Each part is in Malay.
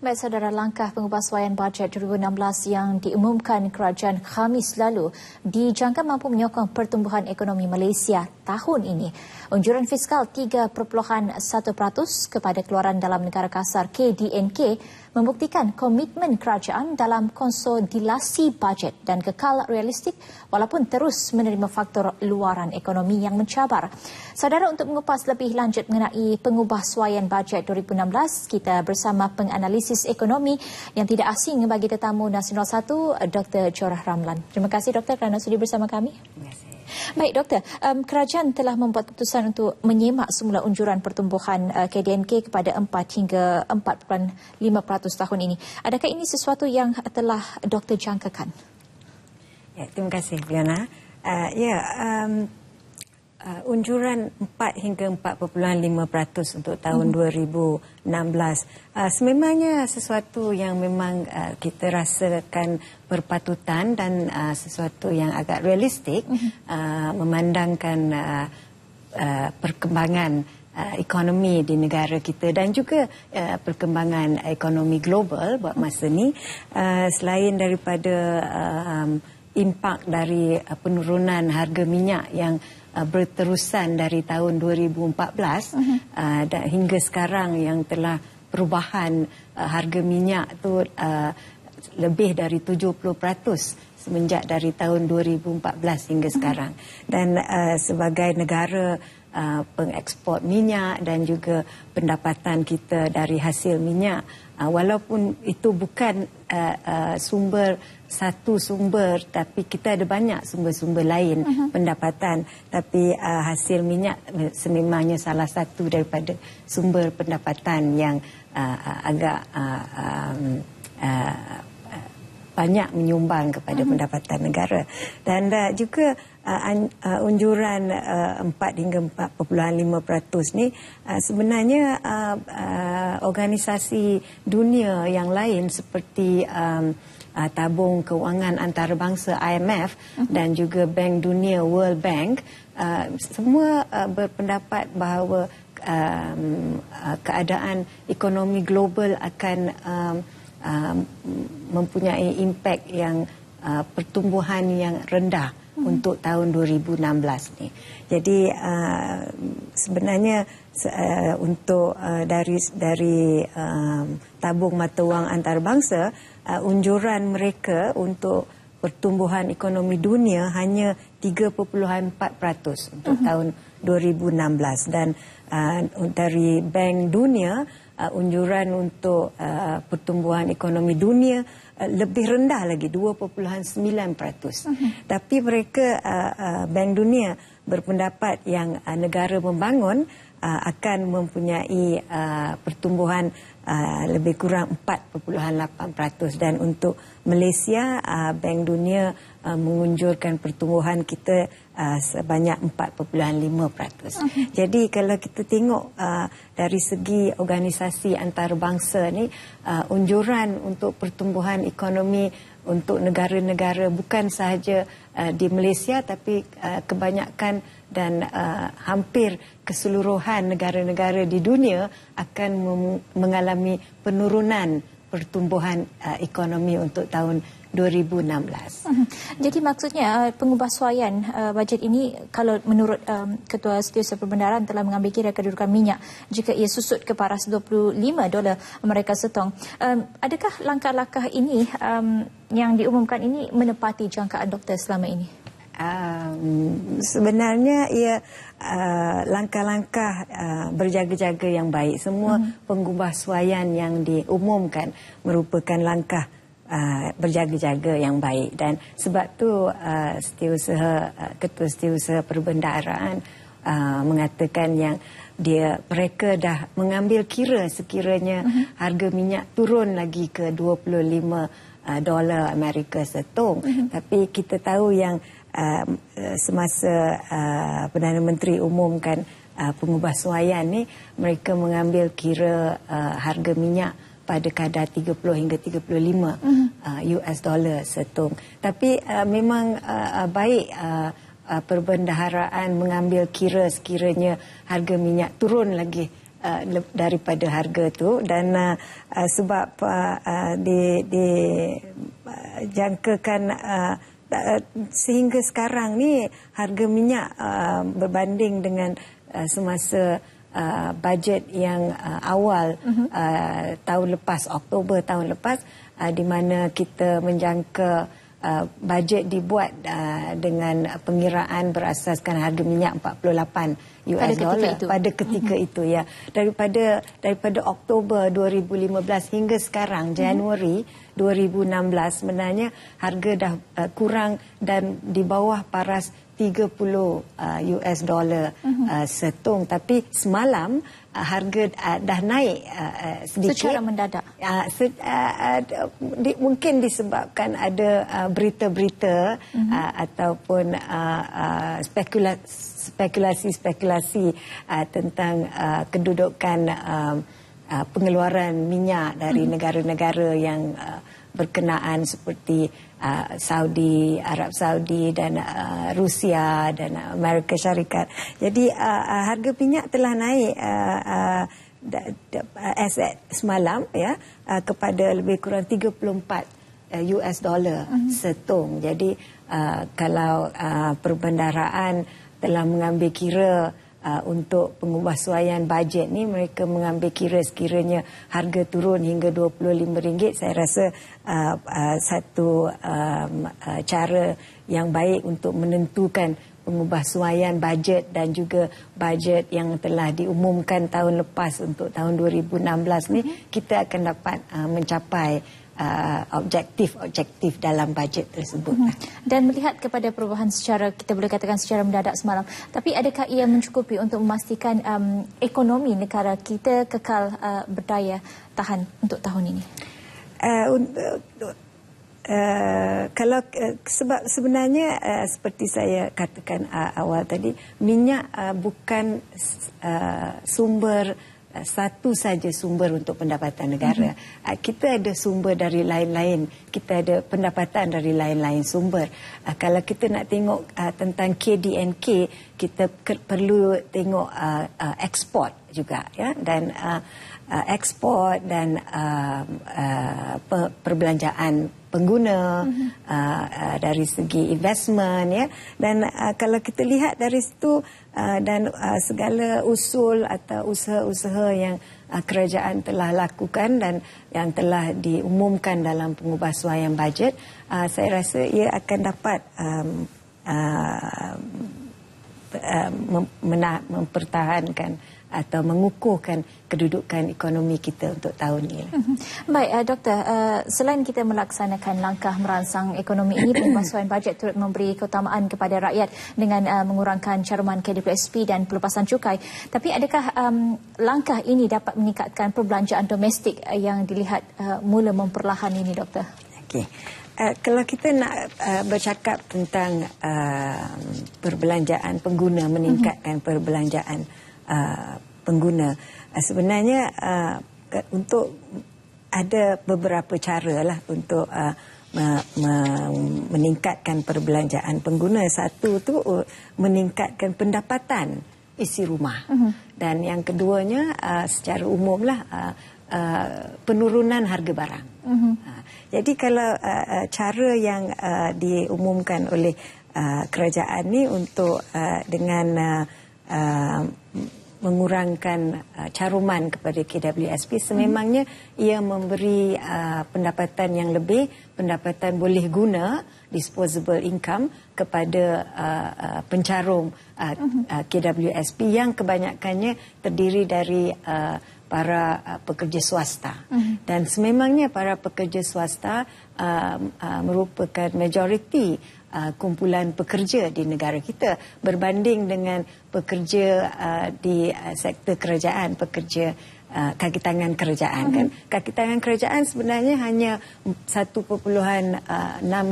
Baik saudara, langkah pengubahsuaian bajet 2016 yang diumumkan kerajaan Khamis lalu dijangka mampu menyokong pertumbuhan ekonomi Malaysia tahun ini. Unjuran fiskal 3.1% kepada keluaran dalam negara kasar KDNK membuktikan komitmen kerajaan dalam konsolidasi bajet dan kekal realistik walaupun terus menerima faktor luaran ekonomi yang mencabar. Saudara untuk mengupas lebih lanjut mengenai pengubahsuaian bajet 2016, kita bersama penganalisis ekonomi yang tidak asing bagi tetamu Nasional 1, Dr. Jorah Ramlan. Terima kasih Doktor kerana sudi bersama kami. Terima kasih. Baik doktor, um, kerajaan telah membuat keputusan untuk menyemak semula unjuran pertumbuhan uh, KDNK kepada 4 hingga 4.5% tahun ini. Adakah ini sesuatu yang telah doktor jangkakan? Ya, terima kasih Fiona. Uh, ya, um, uh, unjuran 4 hingga 4.5% untuk tahun hmm. 2016 uh, sememangnya sesuatu yang memang uh, kita rasakan berpatutan dan uh, sesuatu yang agak realistik hmm. uh, memandangkan uh, uh, perkembangan uh, ekonomi di negara kita dan juga uh, perkembangan ekonomi global buat masa ni uh, selain daripada uh, um, impak dari uh, penurunan harga minyak yang uh, berterusan dari tahun 2014 uh-huh. uh, dan hingga sekarang yang telah perubahan uh, harga minyak tu uh, lebih dari 70% semenjak dari tahun 2014 hingga uh-huh. sekarang dan uh, sebagai negara uh, pengekspor minyak dan juga pendapatan kita dari hasil minyak uh, walaupun itu bukan uh, uh, sumber satu sumber tapi kita ada banyak sumber-sumber lain uh-huh. pendapatan tapi uh, hasil minyak sememangnya salah satu daripada sumber pendapatan yang uh, agak uh, um, uh, banyak menyumbang kepada uh-huh. pendapatan negara dan uh, juga uh, uh, unjuran uh, 4 hingga 4.5% ni uh, sebenarnya uh, uh, organisasi dunia yang lain seperti um, uh, tabung kewangan antarabangsa IMF uh-huh. dan juga Bank Dunia World Bank uh, semua uh, berpendapat bahawa um, uh, keadaan ekonomi global akan um, um, mempunyai impak yang uh, pertumbuhan yang rendah uh-huh. untuk tahun 2016 ni. Jadi uh, sebenarnya uh, untuk uh, dari dari um, tabung mata wang antarabangsa uh, unjuran mereka untuk pertumbuhan ekonomi dunia hanya 3.4% untuk uh-huh. tahun 2016 dan uh, dari Bank Dunia uh, unjuran untuk uh, pertumbuhan ekonomi dunia uh, lebih rendah lagi 2.9%. Uh-huh. Tapi mereka uh, uh, Bank Dunia berpendapat yang uh, negara membangun uh, akan mempunyai uh, pertumbuhan uh, lebih kurang 4.8% dan untuk Malaysia uh, Bank Dunia uh, mengunjurkan pertumbuhan kita uh, sebanyak 4.5%. Okay. Jadi kalau kita tengok uh, dari segi organisasi antarabangsa ni uh, unjuran untuk pertumbuhan ekonomi untuk negara-negara bukan sahaja uh, di Malaysia tapi uh, kebanyakan dan uh, hampir keseluruhan negara-negara di dunia akan mengalami penurunan pertumbuhan uh, ekonomi untuk tahun 2016. Mhm. Jadi maksudnya uh, pengubahsuaian uh, bajet ini kalau menurut um, Ketua Setiausaha Perbendaharaan telah mengambil kira kedudukan minyak jika ia susut ke paras 25 dolar Amerika setong. Um, adakah langkah-langkah ini um, yang diumumkan ini menepati jangkaan doktor selama ini? Um, sebenarnya ia uh, langkah-langkah uh, berjaga-jaga yang baik. Semua uh-huh. pengubahsuaian yang diumumkan merupakan langkah uh, berjaga-jaga yang baik dan sebab tu uh, setiausaha uh, ketua setiausaha perbendaharaan uh, mengatakan yang dia mereka dah mengambil kira sekiranya uh-huh. harga minyak turun lagi ke 25 uh, dolar Amerika setong uh-huh. tapi kita tahu yang uh, semasa uh, Perdana Menteri umumkan uh, pengubahsuaian ni mereka mengambil kira uh, harga minyak pada kadar 30 hingga 35 uh-huh. uh, US dollar setung tapi uh, memang uh, baik uh, uh, perbendaharaan mengambil kira sekiranya harga minyak turun lagi uh, daripada harga tu dan uh, uh, sebab uh, uh, di di uh, jangkakan uh, uh, sehingga sekarang ni harga minyak uh, berbanding dengan uh, semasa uh, bajet yang uh, awal uh-huh. uh, tahun lepas Oktober tahun lepas uh, di mana kita menjangka uh, bajet dibuat uh, dengan pengiraan berasaskan harga minyak 48 US pada dollar ketika itu. pada ketika uh-huh. itu ya daripada daripada Oktober 2015 hingga sekarang Januari uh-huh. 2016 sebenarnya harga dah uh, kurang dan di bawah paras 30 uh, US dollar uh-huh. uh, setung tapi semalam uh, harga uh, dah naik uh, uh, sedikit secara mendadak uh, se, uh, uh, di, mungkin disebabkan ada uh, berita-berita uh-huh. uh, ataupun uh, uh, spekulasi-spekulasi uh, tentang uh, kedudukan uh, uh, pengeluaran minyak dari uh-huh. negara-negara yang uh, berkenaan seperti uh, Saudi, Arab Saudi dan uh, Rusia dan Amerika Syarikat. Jadi uh, uh, harga minyak telah naik uh, uh, aset semalam ya uh, kepada lebih kurang 34 uh, US dollar uh-huh. setung. Jadi uh, kalau uh, perbendaraan telah mengambil kira uh, untuk pengubahsuaian bajet ni mereka mengambil kira sekiranya harga turun hingga RM25. Saya rasa uh, uh, satu um, uh, cara yang baik untuk menentukan pengubahsuaian bajet dan juga bajet yang telah diumumkan tahun lepas untuk tahun 2016 ni kita akan dapat uh, mencapai uh, objektif-objektif dalam bajet tersebut. Hmm. Dan melihat kepada perubahan secara kita boleh katakan secara mendadak semalam, tapi adakah ia mencukupi untuk memastikan um, ekonomi negara kita kekal uh, berdaya tahan untuk tahun ini? Uh, Uh, kalau uh, sebab sebenarnya uh, seperti saya katakan uh, awal tadi minyak uh, bukan uh, sumber satu saja sumber untuk pendapatan negara. Mm-hmm. Kita ada sumber dari lain-lain. Kita ada pendapatan dari lain-lain sumber. Uh, kalau kita nak tengok tentang KDNK, kita perlu tengok ekspor juga ya dan ekspor dan perbelanjaan pengguna mm-hmm. uh, uh, dari segi investment ya dan uh, kalau kita lihat dari situ uh, dan uh, segala usul atau usaha-usaha yang uh, kerajaan telah lakukan dan yang telah diumumkan dalam pengubahsuaian bajet uh, saya rasa ia akan dapat um, uh, uh, mempertahankan atau mengukuhkan kedudukan ekonomi kita untuk tahun ini. Mhm. Baik, uh, Doktor. Uh, selain kita melaksanakan langkah merangsang ekonomi ini, pembasuhan bajet turut memberi keutamaan kepada rakyat dengan uh, mengurangkan caruman KWSP dan pelepasan cukai. Tapi adakah um, langkah ini dapat meningkatkan perbelanjaan domestik uh, yang dilihat uh, mula memperlahan ini, Doktor? Okey. Uh, kalau kita nak uh, bercakap tentang uh, perbelanjaan pengguna meningkatkan uh-huh. perbelanjaan uh, pengguna. Uh, sebenarnya uh, untuk ada beberapa cara lah untuk uh, me, me, meningkatkan perbelanjaan pengguna. Satu tu uh, meningkatkan pendapatan isi rumah. Uh-huh. Dan yang keduanya uh, secara umum lah uh, uh, penurunan harga barang. Uh-huh. Uh, jadi kalau uh, uh, cara yang uh, diumumkan oleh uh, kerajaan ni untuk uh, dengan uh, uh, mengurangkan uh, caruman kepada KWSP sememangnya hmm. ia memberi uh, pendapatan yang lebih pendapatan boleh guna disposable income kepada uh, uh, pencarum uh, hmm. uh, KWSP yang kebanyakannya terdiri dari uh, para uh, pekerja swasta hmm. dan sememangnya para pekerja swasta uh, uh, merupakan majoriti uh, kumpulan pekerja di negara kita berbanding dengan pekerja uh, di uh, sektor kerajaan pekerja uh, kaki tangan kerajaan kan kaki tangan kerajaan sebenarnya hanya 1.6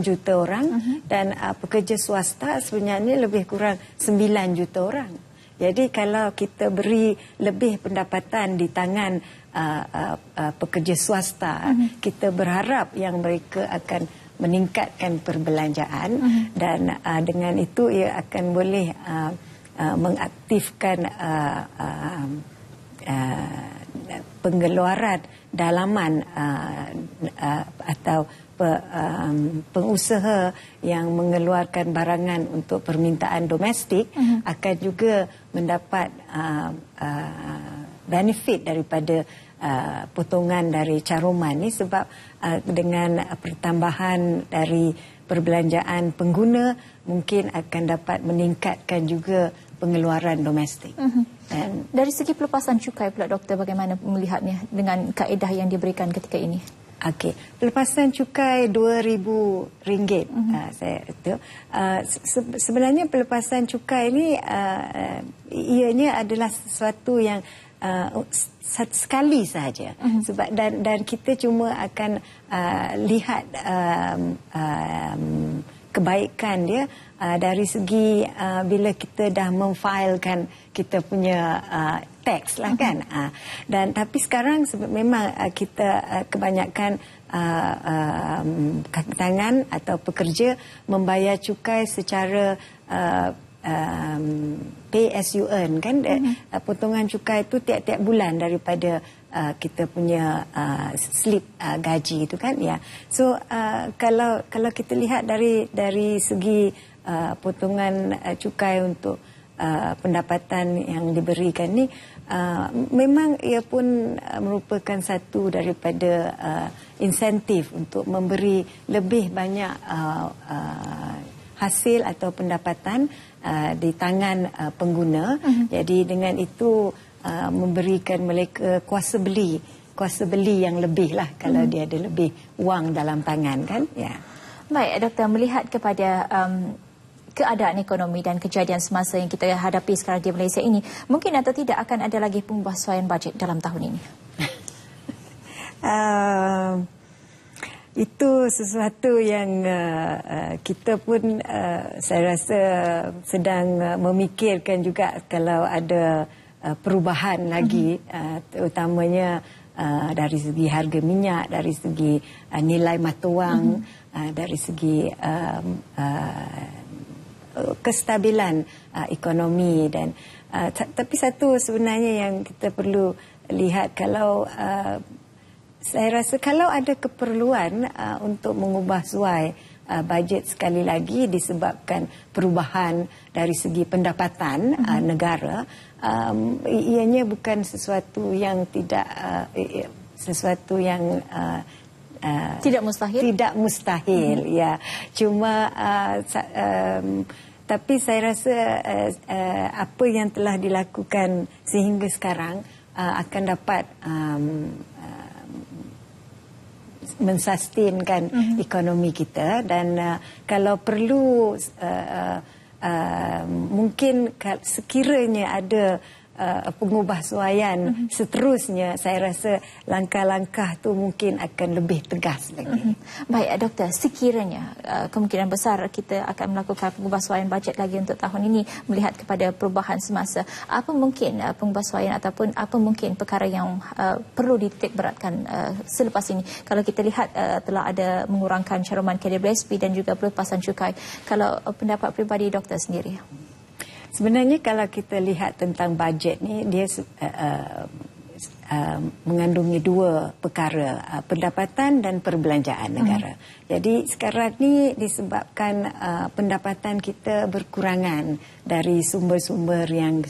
juta orang uh-huh. dan uh, pekerja swasta sebenarnya lebih kurang 9 juta orang jadi kalau kita beri lebih pendapatan di tangan uh, uh, uh, pekerja swasta uh-huh. kita berharap yang mereka akan meningkatkan perbelanjaan uh-huh. dan uh, dengan itu ia akan boleh uh, uh, mengaktifkan uh, uh, uh, pengeluaran dalaman uh, uh, atau pe, um, pengusaha yang mengeluarkan barangan untuk permintaan domestik uh-huh. akan juga mendapat uh, uh, benefit daripada uh, potongan dari caruman ni sebab uh, dengan pertambahan dari perbelanjaan pengguna mungkin akan dapat meningkatkan juga pengeluaran domestik. Uh-huh. Dan dari segi pelepasan cukai pula doktor bagaimana melihatnya dengan kaedah yang diberikan ketika ini? Okey, pelepasan cukai RM2,000 mm-hmm. uh, saya itu. Uh, se- sebenarnya pelepasan cukai ini uh, ianya adalah sesuatu yang uh, sekali sahaja. Mm-hmm. Sebab dan dan kita cuma akan uh, lihat um, um, kebaikan dia uh, dari segi uh, bila kita dah memfilekan kita punya uh, teks lah kan uh-huh. uh, dan tapi sekarang memang uh, kita uh, kebanyakan uh, um, kaki tangan atau pekerja membayar cukai secara uh, um, pay as you earn kan? Uh-huh. potongan cukai itu tiap-tiap bulan daripada uh, kita punya uh, slip uh, gaji itu kan? Ya. So uh, kalau kalau kita lihat dari dari segi uh, potongan uh, cukai untuk uh, pendapatan yang diberikan ni uh, memang ia pun uh, merupakan satu daripada uh, insentif untuk memberi lebih banyak uh, uh, hasil atau pendapatan uh, di tangan uh, pengguna uh-huh. jadi dengan itu Uh, memberikan mereka kuasa beli kuasa beli yang lebih lah kalau hmm. dia ada lebih wang dalam tangan kan ya baik doktor melihat kepada um, keadaan ekonomi dan kejadian semasa yang kita hadapi sekarang di Malaysia ini mungkin atau tidak akan ada lagi pembasuhan bajet dalam tahun ini uh, itu sesuatu yang uh, uh, kita pun uh, saya rasa sedang uh, memikirkan juga kalau ada Uh, perubahan lagi uh, terutamanya uh, dari segi harga minyak dari segi uh, nilai mata wang mm-hmm. uh, dari segi um, uh, kestabilan uh, ekonomi dan uh, tapi satu sebenarnya yang kita perlu lihat kalau uh, saya rasa kalau ada keperluan uh, untuk mengubah suai uh, bajet sekali lagi disebabkan perubahan dari segi pendapatan mm-hmm. uh, negara um, ianya bukan sesuatu yang tidak uh, sesuatu yang uh, uh, tidak mustahil tidak mustahil hmm. ya cuma uh, um, tapi saya rasa uh, uh, apa yang telah dilakukan sehingga sekarang uh, akan dapat um, mensustinkan mm-hmm. ekonomi kita dan uh, kalau perlu uh, uh, uh, mungkin sekiranya ada uh, pengubahsuaian mm-hmm. seterusnya saya rasa langkah-langkah tu mungkin akan lebih tegas lagi. Mm-hmm. Baik doktor, sekiranya uh, kemungkinan besar kita akan melakukan pengubahsuaian bajet lagi untuk tahun ini melihat kepada perubahan semasa, apa mungkin uh, pengubahsuaian ataupun apa mungkin perkara yang uh, perlu dititik beratkan uh, selepas ini? Kalau kita lihat uh, telah ada mengurangkan caruman KDBSP dan juga pelepasan cukai. Kalau uh, pendapat pribadi doktor sendiri. Sebenarnya kalau kita lihat tentang bajet ni dia uh, uh, mengandungi dua perkara uh, pendapatan dan perbelanjaan negara. Hmm. Jadi sekarang ni disebabkan uh, pendapatan kita berkurangan dari sumber-sumber yang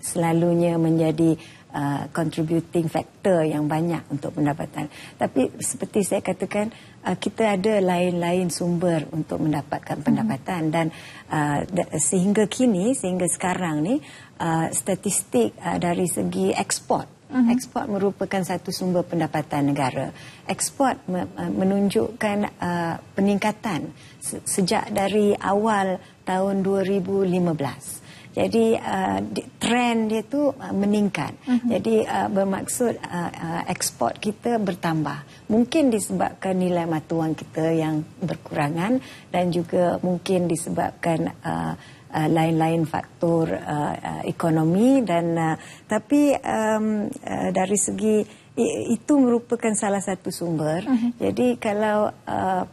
selalunya menjadi uh, contributing factor yang banyak untuk pendapatan. Tapi seperti saya katakan uh, kita ada lain-lain sumber untuk mendapatkan pendapatan mm-hmm. dan uh, sehingga kini sehingga sekarang ni uh, statistik uh, dari segi ekspor mm-hmm. ekspor merupakan satu sumber pendapatan negara ekspor me- menunjukkan uh, peningkatan se- sejak dari awal tahun 2015 jadi uh, trend dia tu uh, meningkat. Uh-huh. Jadi uh, bermaksud uh, uh, ekspor kita bertambah. Mungkin disebabkan nilai mata wang kita yang berkurangan dan juga mungkin disebabkan uh, uh, lain-lain faktor uh, uh, ekonomi dan uh, tapi um, uh, dari segi itu merupakan salah satu sumber. Uh-huh. Jadi kalau uh,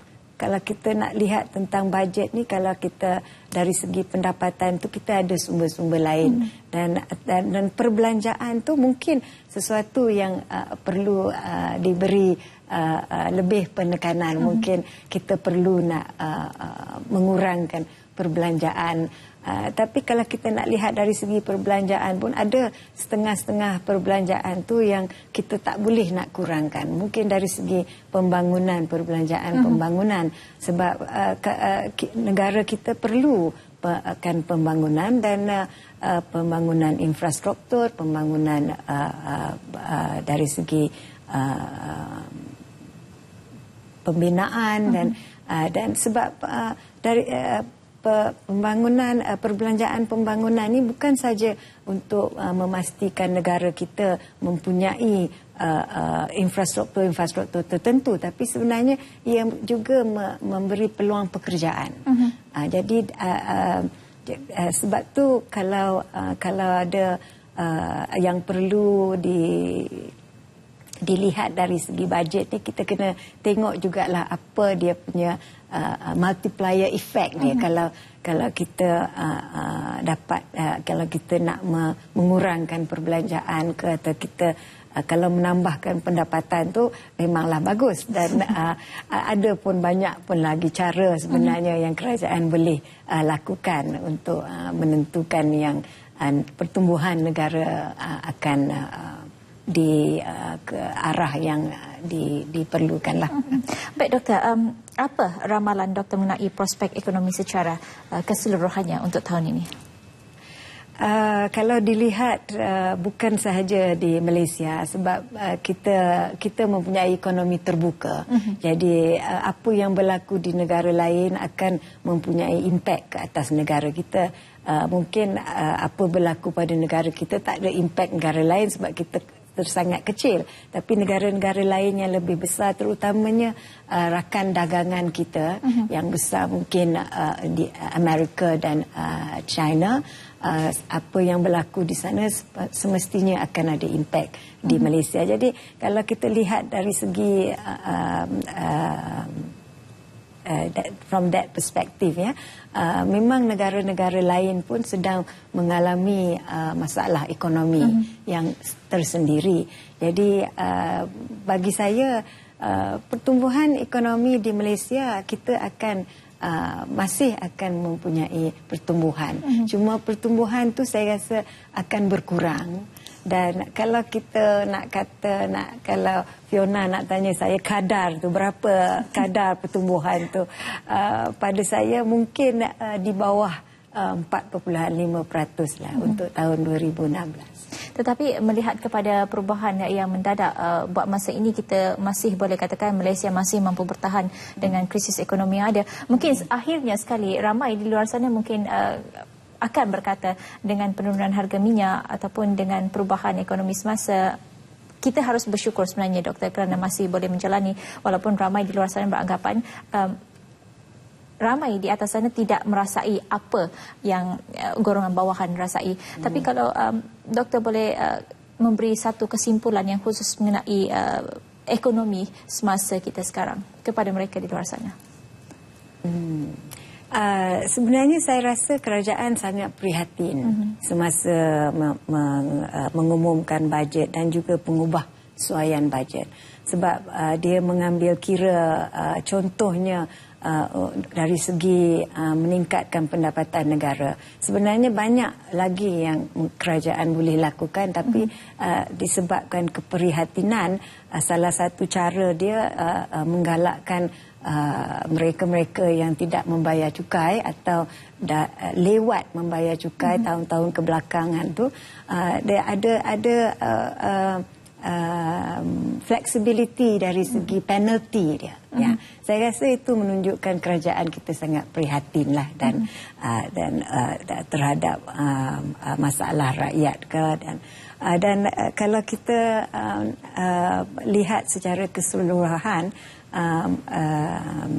kalau kita nak lihat tentang bajet ni kalau kita dari segi pendapatan tu kita ada sumber-sumber lain hmm. dan, dan dan perbelanjaan tu mungkin sesuatu yang uh, perlu uh, diberi uh, uh, lebih penekanan hmm. mungkin kita perlu nak uh, uh, mengurangkan perbelanjaan Uh, tapi kalau kita nak lihat dari segi perbelanjaan pun ada setengah-setengah perbelanjaan tu yang kita tak boleh nak kurangkan. Mungkin dari segi pembangunan perbelanjaan uh-huh. pembangunan sebab uh, ke, uh, negara kita perlu akan pembangunan dan uh, uh, pembangunan infrastruktur, pembangunan uh, uh, uh, dari segi uh, pembinaan uh-huh. dan uh, dan sebab uh, dari uh, pembangunan uh, perbelanjaan pembangunan ini bukan saja untuk uh, memastikan negara kita mempunyai uh, infrastruktur-infrastruktur tertentu tapi sebenarnya ia juga memberi peluang pekerjaan. Uh-huh. jadi sebab tu kalau kalau ada yang perlu di dilihat dari segi bajet ni kita kena tengok jugalah apa dia punya uh, multiplier effect ni uh-huh. kalau kalau kita uh, uh, dapat uh, kalau kita nak me- mengurangkan perbelanjaan ke atau kita uh, kalau menambahkan pendapatan tu memanglah bagus dan uh, ada pun banyak pun lagi cara sebenarnya uh-huh. yang kerajaan boleh uh, lakukan untuk uh, menentukan yang uh, pertumbuhan negara uh, akan uh, di uh, ke arah yang uh, di, diperlukanlah. Baik doktor, um, apa ramalan doktor mengenai prospek ekonomi secara uh, keseluruhannya untuk tahun ini? Uh, kalau dilihat uh, bukan sahaja di Malaysia sebab uh, kita kita mempunyai ekonomi terbuka. Uh-huh. Jadi uh, apa yang berlaku di negara lain akan mempunyai impak ke atas negara kita. Uh, mungkin uh, apa berlaku pada negara kita tak ada impak negara lain sebab kita tersangat kecil tapi negara-negara lain yang lebih besar terutamanya uh, rakan dagangan kita uh-huh. yang besar mungkin uh, di Amerika dan uh, China uh, apa yang berlaku di sana semestinya akan ada impak uh-huh. di mhm. Malaysia jadi kalau kita lihat dari segi uh, uh, uh, uh, that, from that perspective ya uh, memang negara-negara lain pun sedang mengalami uh, masalah ekonomi uh-huh. yang tersendiri jadi uh, bagi saya uh, pertumbuhan ekonomi di Malaysia kita akan Uh, masih akan mempunyai pertumbuhan. Uh-huh. Cuma pertumbuhan tu saya rasa akan berkurang dan kalau kita nak kata nak kalau Fiona nak tanya saya kadar tu berapa kadar pertumbuhan tu uh, pada saya mungkin uh, di bawah 4.5% lah hmm. untuk tahun 2016 tetapi melihat kepada perubahan yang mendadak uh, buat masa ini kita masih boleh katakan Malaysia masih mampu bertahan dengan krisis ekonomi yang ada mungkin hmm. akhirnya sekali ramai di luar sana mungkin uh, akan berkata dengan penurunan harga minyak ataupun dengan perubahan ekonomi semasa kita harus bersyukur sebenarnya doktor kerana masih boleh menjalani walaupun ramai di luar sana beranggapan um, ramai di atas sana tidak merasai apa yang uh, golongan bawahan rasai hmm. tapi kalau um, doktor boleh uh, memberi satu kesimpulan yang khusus mengenai uh, ekonomi semasa kita sekarang kepada mereka di luar sana hmm. Uh, sebenarnya saya rasa kerajaan sangat prihatin uh-huh. semasa me- me- uh, mengumumkan bajet dan juga pengubah suaian bajet sebab uh, dia mengambil kira uh, contohnya uh, dari segi uh, meningkatkan pendapatan negara sebenarnya banyak lagi yang kerajaan boleh lakukan tapi uh-huh. uh, disebabkan keprihatinan uh, salah satu cara dia uh, uh, menggalakkan Uh, mereka-mereka yang tidak membayar cukai atau da, uh, lewat membayar cukai mm-hmm. tahun-tahun kebelakangan tu uh, dia ada ada uh, uh, uh, flexibility dari segi penalty dia mm-hmm. ya saya rasa itu menunjukkan kerajaan kita sangat prihatin lah dan mm-hmm. uh, dan uh, terhadap uh, uh, masalah rakyat ke dan uh, dan uh, kalau kita uh, uh, lihat secara keseluruhan um, um,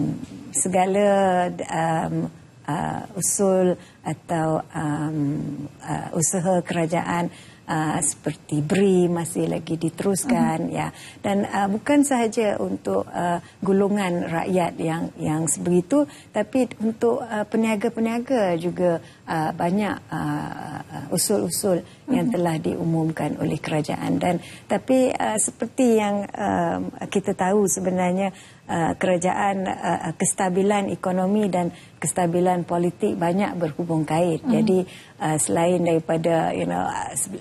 segala um, uh, usul atau um, uh, usaha kerajaan uh, seperti BRI masih lagi diteruskan uh-huh. ya dan uh, bukan sahaja untuk uh, golongan rakyat yang yang sebegitu tapi untuk uh, peniaga-peniaga juga uh, banyak uh, usul-usul uh-huh. Yang telah diumumkan oleh kerajaan dan tapi uh, seperti yang uh, kita tahu sebenarnya Uh, kerajaan uh, kestabilan ekonomi dan kestabilan politik banyak berhubung kait. Mm. Jadi uh, selain daripada you know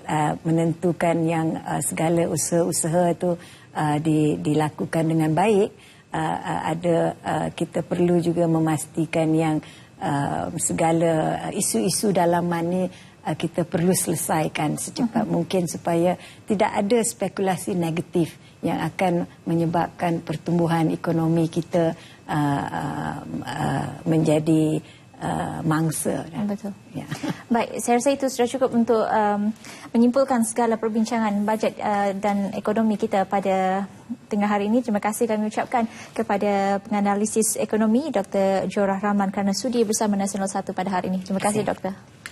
uh, menentukan yang uh, segala usaha-usaha itu uh, di, dilakukan dengan baik, uh, uh, ada uh, kita perlu juga memastikan yang uh, segala isu-isu dalam ini uh, kita perlu selesaikan secepat mm. mungkin supaya tidak ada spekulasi negatif yang akan menyebabkan pertumbuhan ekonomi kita uh, uh, uh, menjadi uh, mangsa. Betul. Ya. Baik, saya rasa itu sudah cukup untuk um, menyimpulkan segala perbincangan bajet uh, dan ekonomi kita pada tengah hari ini. Terima kasih kami ucapkan kepada penganalisis ekonomi Dr. Jorah Rahman kerana sudi bersama Nasional 1 pada hari ini. Terima kasih, Terima kasih. Doktor.